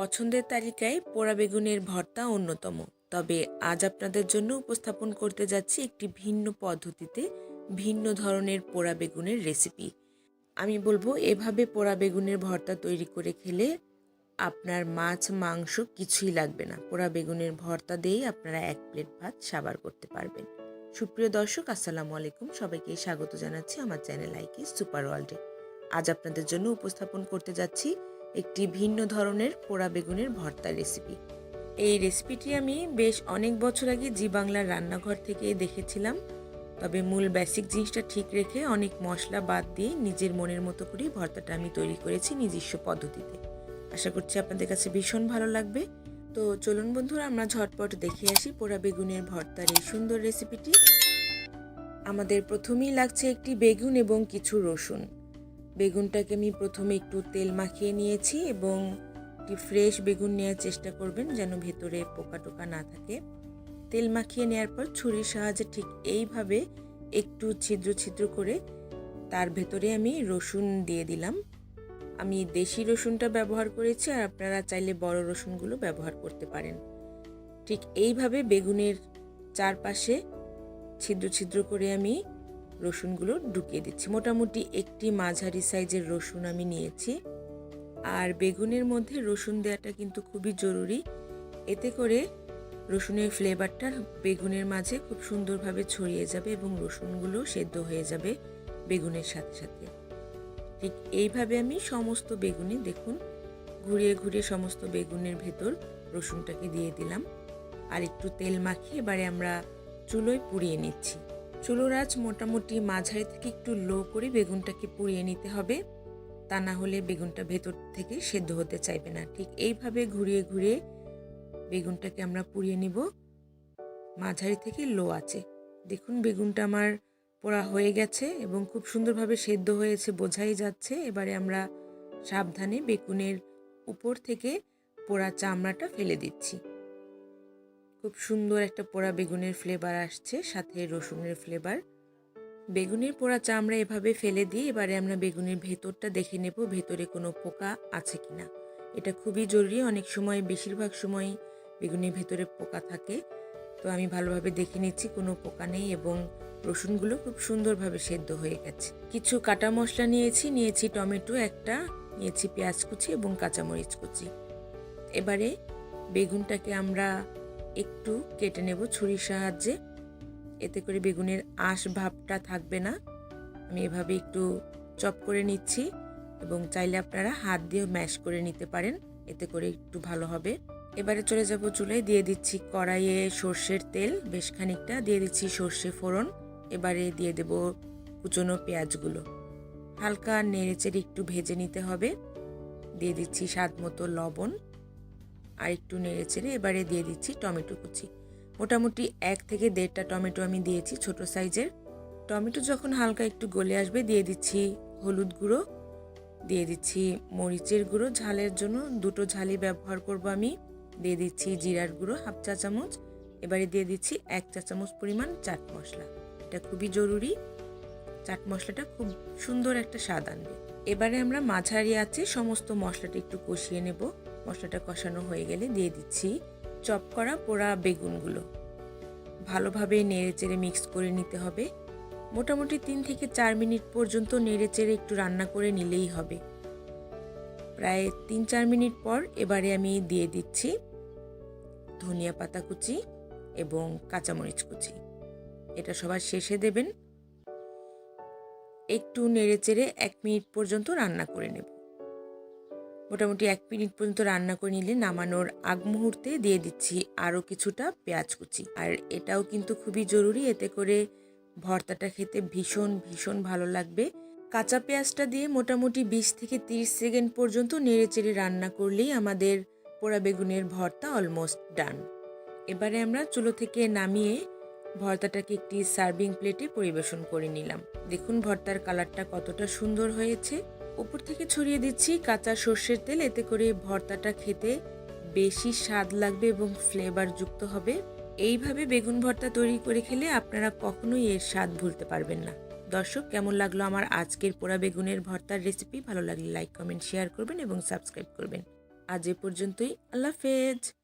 পছন্দের তালিকায় পোড়া বেগুনের ভর্তা অন্যতম। তবে আজ আপনাদের জন্য উপস্থাপন করতে যাচ্ছি একটি ভিন্ন পদ্ধতিতে ভিন্ন ধরনের পোড়া বেগুনের রেসিপি। আমি বলব, এভাবে পোড়া বেগুনের ভর্তা তৈরি করে খেলে আপনার মাছ, মাংস কিছুই লাগবে না। পোড়া বেগুনের ভর্তা দিয়েই আপনারা এক প্লেট ভাত সাবার করতে পারবেন। সুপ্রিয় দর্শক, আসসালামু আলাইকুম। সবাইকে স্বাগত জানাচ্ছি আমার চ্যানেল আইকি সুপার ওয়ার্ল্ডে। আজ আপনাদের জন্য উপস্থাপন করতে যাচ্ছি একটি ভিন্ন ধরনের পোড়া বেগুনের ভর্তা রেসিপি এই রেসিপিটি আমি বেশ অনেক বছর আগে জি বাংলার রান্নাঘর থেকে দেখেছিলাম। তবে মূল বেসিক জিনিসটা ঠিক রেখে অনেক মশলা বাদ দিয়ে নিজের মনের মতো করেই ভর্তাটা আমি তৈরি করেছি নিজস্ব পদ্ধতিতে। আশা করছি আপনাদের কাছে ভীষণ ভালো লাগবে। তো চলুন বন্ধুরা, আমরা ঝটপট দেখে আসি পোড়া বেগুনের ভর্তার এই সুন্দর রেসিপিটি আমাদের প্রথমেই লাগছে একটি বেগুন এবং কিছু রসুন। বেগুনটাকে আমি প্রথমে একটু তেল মাখিয়ে নিয়েছি এবং একটি ফ্রেশ বেগুন নেওয়ার চেষ্টা করবেন যেন ভেতরে পোকা টোকা না থাকে। তেল মাখিয়ে নেওয়ার পর ছুরির সাহায্যে ঠিক এইভাবে একটু ছিদ্র ছিদ্র করে তার ভেতরে আমি রসুন দিয়ে দিলাম। আমি দেশি রসুনটা ব্যবহার করেছি আর আপনারা চাইলে বড় রসুনগুলো ব্যবহার করতে পারেন। ঠিক এইভাবে বেগুনের চারপাশে ছিদ্র ছিদ্র করে আমি রসুনগুলো ঢুকিয়ে দিচ্ছি। মোটামুটি একটি মাঝারি সাইজের রসুন আমি নিয়েছি। আর বেগুনের মধ্যে রসুন দেওয়াটা কিন্তু খুবই জরুরি। এতে করে রসুনের ফ্লেভারটা বেগুনের মাঝে খুব সুন্দরভাবে ছড়িয়ে যাবে এবং রসুনগুলো সেদ্ধ হয়ে যাবে বেগুনের সাথে সাথে। ঠিক এইভাবে আমি সমস্ত বেগুনে দেখুন, ঘুরিয়ে ঘুরিয়ে সমস্ত বেগুনের ভেতর রসুনটাকে দিয়ে দিলাম। আর একটু তেল মাখিয়ে এবারে আমরা চুলোয় পুড়িয়ে নিচ্ছি। চুলোর আঁচ মোটামুটি মাঝারি থেকে একটু লো করে বেগুনটাকে পুড়িয়ে নিতে হবে। তা না হলে বেগুনটা ভেতর থেকে সেদ্ধ হতে চাইবে না। ঠিক এইভাবে ঘুরিয়ে ঘুরিয়ে বেগুনটাকে আমরা পুড়িয়ে নিব। মাঝারি থেকে লো আছে। দেখুন বেগুনটা আমার পোড়া হয়ে গেছে এবং খুব সুন্দরভাবে সেদ্ধ হয়েছে বোঝাই যাচ্ছে। এবারে আমরা সাবধানে বেগুনের উপর থেকে পোড়া চামড়াটা ফেলে দিচ্ছি। খুব সুন্দর একটা পোড়া বেগুনের ফ্লেভার আসছে, সাথে রসুনের ফ্লেভার বেগুনের পোড়া চামড়া এভাবে ফেলে দিয়ে এবারে আমরা বেগুনের ভেতরটা দেখে নেব, ভেতরে কোনো পোকা আছে কি না এটা খুবই জরুরি, অনেক সময়, বেশিরভাগ সময় বেগুনের ভেতরে পোকা থাকে। তো আমি ভালোভাবে দেখে নিচ্ছি, কোনো পোকা নেই এবং রসুনগুলো খুব সুন্দরভাবে সেদ্ধ হয়ে গেছে। কিছু কাটা মশলা নিয়েছি নিয়েছি টমেটো একটা, নিয়েছি পেঁয়াজ কুচি এবং কাঁচামরিচ কুচি। এবারে বেগুনটাকে আমরা একটু কেটে নেব ছুরির সাহায্যে। এতে করে বেগুনের আঁশ ভাবটা থাকবে না। আমি এভাবে একটু চপ করে নিচ্ছি এবং চাইলে আপনারা হাত দিয়েও ম্যাশ করে নিতে পারেন। এতে করে একটু ভালো হবে। এবারে চলে যাব চুলায়। দিয়ে দিচ্ছি কড়াইয়ে সর্ষের তেল। বেশ খানিকটা দিয়ে দিচ্ছি সর্ষে ফোড়ন। এবারে দিয়ে দেব কুচনো পেঁয়াজগুলো। হালকা নেড়েচেড়ে একটু ভেজে নিতে হবে। দিয়ে দিচ্ছি স্বাদ মতো লবণ। আর একটু নেড়ে চেড়ে এবারে দিয়ে দিচ্ছি টমেটো কুচি। মোটামুটি এক থেকে দেড়টা টমেটো আমি দিয়েছি ছোট সাইজের। টমেটো যখন হালকা একটু গলে আসবে দিয়ে দিচ্ছি হলুদ গুঁড়ো, দিয়ে দিচ্ছি মরিচের গুঁড়ো, ঝালের জন্য দুটো ঝালি ব্যবহার করব আমি। দিয়ে দিচ্ছি জিরার গুঁড়ো হাফ চা চামচ, এবারে দিয়ে দিচ্ছি এক চা চামচ পরিমাণ চাট মশলা। এটা খুবই জরুরি, চাট মশলাটা খুব সুন্দর একটা স্বাদ আনবে। এবারে আমরা মাঝারি আছে সমস্ত মশলাটা একটু কষিয়ে নেব। মশলাটা কষানো হয়ে গেলে দিয়ে দিচ্ছি চপ করা পোড়া বেগুনগুলো। ভালোভাবে নেড়ে চেড়ে মিক্স করে নিতে হবে। মোটামুটি তিন থেকে চার মিনিট পর্যন্ত নেড়ে চেড়ে একটু রান্না করে নিলেই হবে। প্রায় তিন চার মিনিট পর এবারে আমি দিয়ে দিচ্ছি ধনিয়া পাতা কুচি এবং কাঁচামরিচ কুচি। এটা সবার শেষে দেবেন। একটু নেড়ে চেড়ে এক মিনিট পর্যন্ত রান্না করে নেব। মোটামুটি এক মিনিট পর্যন্ত রান্না করে নিলে নামানোর আগ মুহূর্তে দিয়ে দিচ্ছি আরও কিছুটা পেঁয়াজ কুচি। আর এটাও কিন্তু খুবই জরুরি, এতে করে ভর্তাটা খেতে ভীষণ ভীষণ ভালো লাগবে। কাঁচা পেঁয়াজটা দিয়ে মোটামুটি বিশ থেকে তিরিশ সেকেন্ড পর্যন্ত নেড়ে চেড়ে রান্না করলেই আমাদের পোড়া বেগুনের ভর্তা অলমোস্ট ডান এবারে আমরা চুলো থেকে নামিয়ে ভর্তাটাকে একটি সার্ভিং প্লেটে পরিবেশন করে নিলাম। দেখুন ভর্তার কালারটা কতটা সুন্দর হয়েছে। উপর থেকে ছড়িয়ে দিচ্ছি কাঁচা সর্ষের তেল, এতে করে ভর্তাটা খেতে বেশি স্বাদ লাগবে এবং ফ্লেভার যুক্ত হবে। এইভাবে বেগুন ভর্তা তৈরি করে খেলে আপনারা কখনোই এর স্বাদ ভুলতে পারবেন না। দর্শক, কেমন লাগল আমার আজকের পোড়া বেগুনের ভর্তার রেসিপি ভালো লাগলে লাইক কমেন্ট শেয়ার করবেন এবং সাবস্ক্রাইব করবেন। আজ এ পর্যন্তই, আল্লাহ হাফেজ।